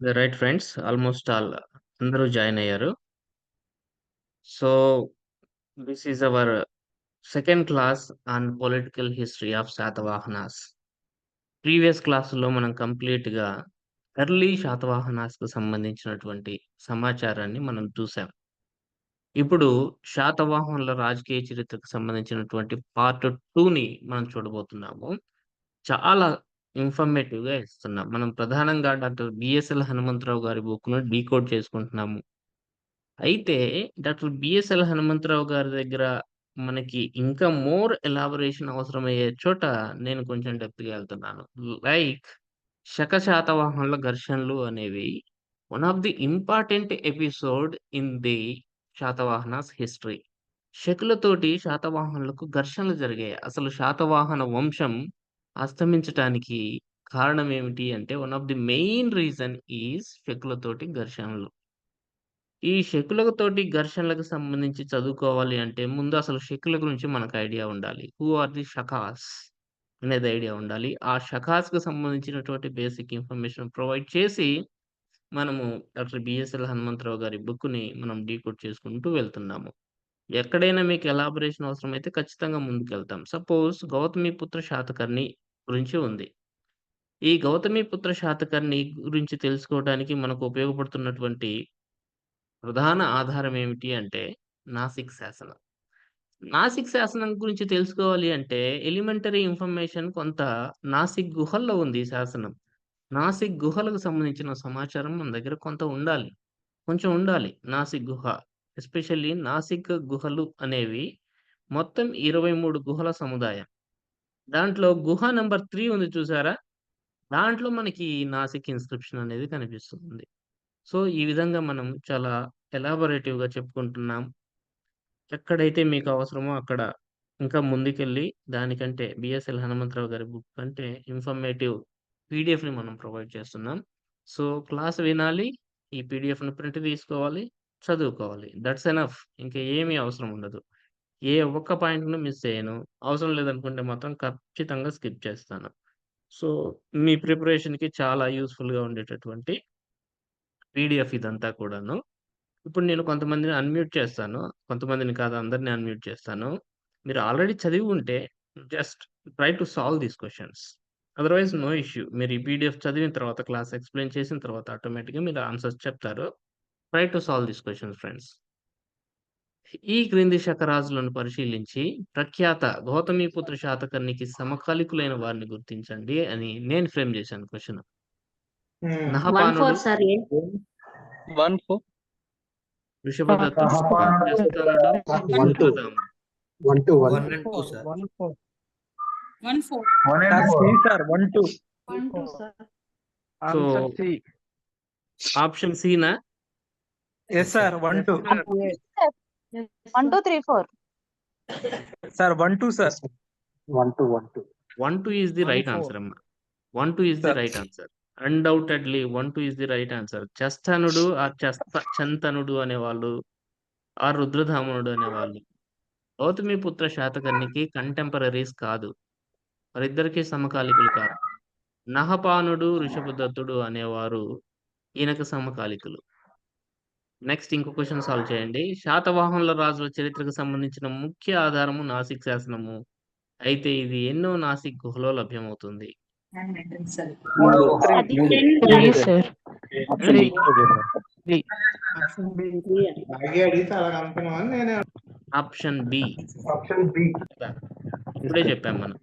Right friends. Almost all అందరూ join అయ్యారు. So, this is our second class on political history of Satavahanas. Previous క్లాసులో మనం కంప్లీట్‌గా early శాతవాహనాస్‌కు సంబంధించినటువంటి సమాచారాన్ని మనం చూసాం. ఇప్పుడు శాతవాహనుల రాజకీయ చరిత్రకు సంబంధించినటువంటి పార్ట్ టూని మనం చూడబోతున్నాము. చాలా ఇన్ఫర్మేటివ్‌గా ఇస్తున్నాం. మనం ప్రధానంగా డాక్టర్ బిఎస్ఎల్ హనుమంతరావు గారి బుక్‌ను డీకోడ్ చేసుకుంటున్నాము. అయితే డాక్టర్ బిఎస్ఎల్ హనుమంతరావు గారి దగ్గర మనకి ఇంకా మోర్ ఎలాబొరేషన్ అవసరమయ్యే చోట నేను కొంచెం డెప్త్‌గా వెళ్తున్నాను లైక్ శకశాతవాహనుల ఘర్షణలు అనేవి one of the important episode in the Satavahanas history. శకులతోటి శాతవాహనులకు ఘర్షణలు జరిగాయి. అసలు శాతవాహన వంశం అస్తమించటానికి కారణం ఏమిటి అంటే one of the main reason is శకులతోటి ఘర్షణలు. ఈ శకులతోటి ఘర్షణలకు సంబంధించి చదువుకోవాలి అంటే ముందు అసలు శకుల గురించి మనకు ఐడియా ఉండాలి. హూ ఆర్ ది షకాస్ అనేది ఐడియా ఉండాలి. ఆ షకాస్‌కి సంబంధించినటువంటి బేసిక్ ఇన్ఫర్మేషన్ ప్రొవైడ్ చేసి మనము డాక్టర్ బిఎస్ఎల్ హనుమంతరావు గారి బుక్‌ని మనం డీకోడ్ చేసుకుంటూ వెళ్తున్నాము. ఎక్కడైనా మీకు ఎలాబరేషన్ అవసరమైతే ఖచ్చితంగా ముందుకెళ్తాం. సపోజ్ గౌతమిపుత్ర శాతకర్ణి గురించి ఉంది. ఈ గౌతమిపుత్ర శాతకర్ణి గురించి తెలుసుకోవడానికి మనకు ఉపయోగపడుతున్నటువంటి ప్రధాన ఆధారం ఏమిటి అంటే నాసిక్ శాసనం. నాసిక్ శాసనం గురించి తెలుసుకోవాలి అంటే ఎలిమెంటరీ ఇన్ఫర్మేషన్ కొంత నాసిక్ గుహల్లో ఉంది శాసనం. నాసిక్ గుహలకు సంబంధించిన సమాచారం మన దగ్గర కొంత ఉండాలి. కొంచెం ఉండాలి. నాసిక్ గుహ. ఎస్పెషల్లీ నాసిక్ గుహలు అనేవి మొత్తం 23 గుహల సముదాయం. దాంట్లో గుహ నంబర్ త్రీ ఉంది చూసారా? దాంట్లో మనకి నాసిక్ ఇన్‌స్క్రిప్షన్ అనేది కనిపిస్తుంది. సో, ఈ విధంగా మనం చాలా ఎలాబొరేటివ్‌గా చెప్పుకుంటున్నాం. ఎక్కడైతే మీకు అవసరమో అక్కడ ఇంకా ముందుకెళ్ళి దానికంటే బిఎస్ఎల్ హనుమంతరావు గారి బుక్ కంటే ఇన్ఫర్మేటివ్ పీడిఎఫ్ని మనం ప్రొవైడ్ చేస్తున్నాం. సో, క్లాస్ వినాలి. ఈ పీడిఎఫ్ను ప్రింట్ తీసుకోవాలి. చదువుకోవాలి. That's enough. ఇంకా ఏమీ అవసరం ఉండదు. ఏ ఒక్క పాయింట్‌ను మిస్ చేయను. అవసరం లేదనుకుంటే మాత్రం ఖచ్చితంగా స్కిప్ చేస్తాను. సో, మీ ప్రిపరేషన్‌కి చాలా యూస్ఫుల్గా ఉండేటటువంటి పీడిఎఫ్ ఇదంతా కూడాను. ఇప్పుడు నేను కొంతమందిని అన్‌మ్యూట్ చేస్తాను. కొంతమందిని కాదు అందరిని అన్‌మ్యూట్ చేస్తాను. మీరు ఆల్రెడీ చదివి ఉంటే just try to solve these questions otherwise no issue. మీరు ఈ పీడీఎఫ్ చదివిన తర్వాత క్లాస్ ఎక్స్‌ప్లెయిన్ చేసిన తర్వాత ఆటోమేటిక్‌గా మీరు ఆన్సర్స్ చెప్తారు. Try to solve these questions friends. ఈ క్రింది శకరాజులను పరిశీలించి ప్రఖ్యాత గౌతమిపుత్ర శాతకర్ణికి సమకాలీకులైన వారిని గుర్తించండి అని నేను ఫ్రేమ్ చేశాను క్వెషన్. హ్మ్. 1, 4 నహపానుడు, సార్ ఏంటి? 1, 4. వృషభదత్తుడు, నహపానుడు జస్తనుడు, One, two. రుద్రదాముడు. One two one. One and two, sir. 1, 4. One four. One and Sir, four. C, sir. 1, 2. One two, sir. So, Answer C. Option సినా? Yes, sir. 1, 2. One three four. Sir, 1, 2, sir. One two one two. 1, 2 is the One, right four. answer అమ్మా. 1, 2 is the Sir. right answer. Undoubtedly 1, 2 is the right answer. చస్తనుడు or చస్త చంతనుడు అనేవాళ్ళు or రుద్రదామనుడు అనేవాళ్ళు గౌతమిపుత్ర శాతకర్ణికి కంటెంపరరీస్ కాదు. వారిద్దరికీ సమకాలీకులు కాదు. నహపానుడు, ఋషభదత్తుడు అనేవారు ఈయనకు సమకాలీకులు. నెక్స్ట్ ఇంకో క్వెషన్ సాల్వ్ చేయండి. శాతవాహనుల రాజుల చరిత్రకు సంబంధించిన ముఖ్య ఆధారము నాసిక్ శాసనము. అయితే ఇది ఎన్నో నాసిక్ గుహలో లభ్యమవుతుంది? Option B. ఆప్షన్ బి ఇప్పుడే చెప్పాం మనం.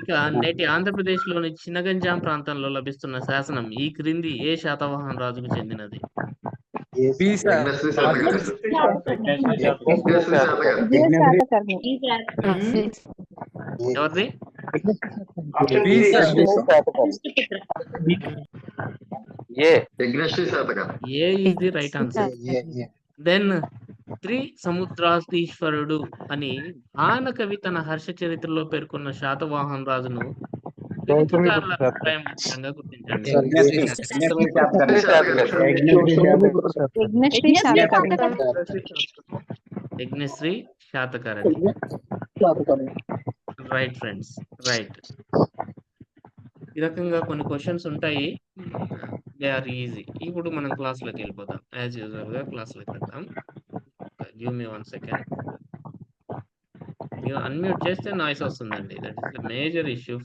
ఇక నేటి ఆంధ్రప్రదేశ్‌లోని చినగంజాం ప్రాంతంలో లభిస్తున్న శాసనం ఈ క్రింది ఏ శాతవాహన రాజుకు చెందినది? ఎవరిది? A the right answer. Then three సముద్రాధీశ్వరుడు అని ఆన కవి తన హర్ష చరిత్రలో పేర్కొన్న శాతవాహన రాజును Yajnashri Satakarni. Right friends. Right. ఈ రకంగా కొన్ని క్వెషన్స్ ఉంటాయి. They are easy. ఇప్పుడు మనం క్లాస్‌లోకి వెళ్ళిపోదాం. యాజ్ యూజువల్‌గా క్లాస్‌లోకి వెళ్దాం. Give me one second. మీరు అన్‌మ్యూట్ చేస్తే నాయిస్ వస్తుందండి. That is the major issue.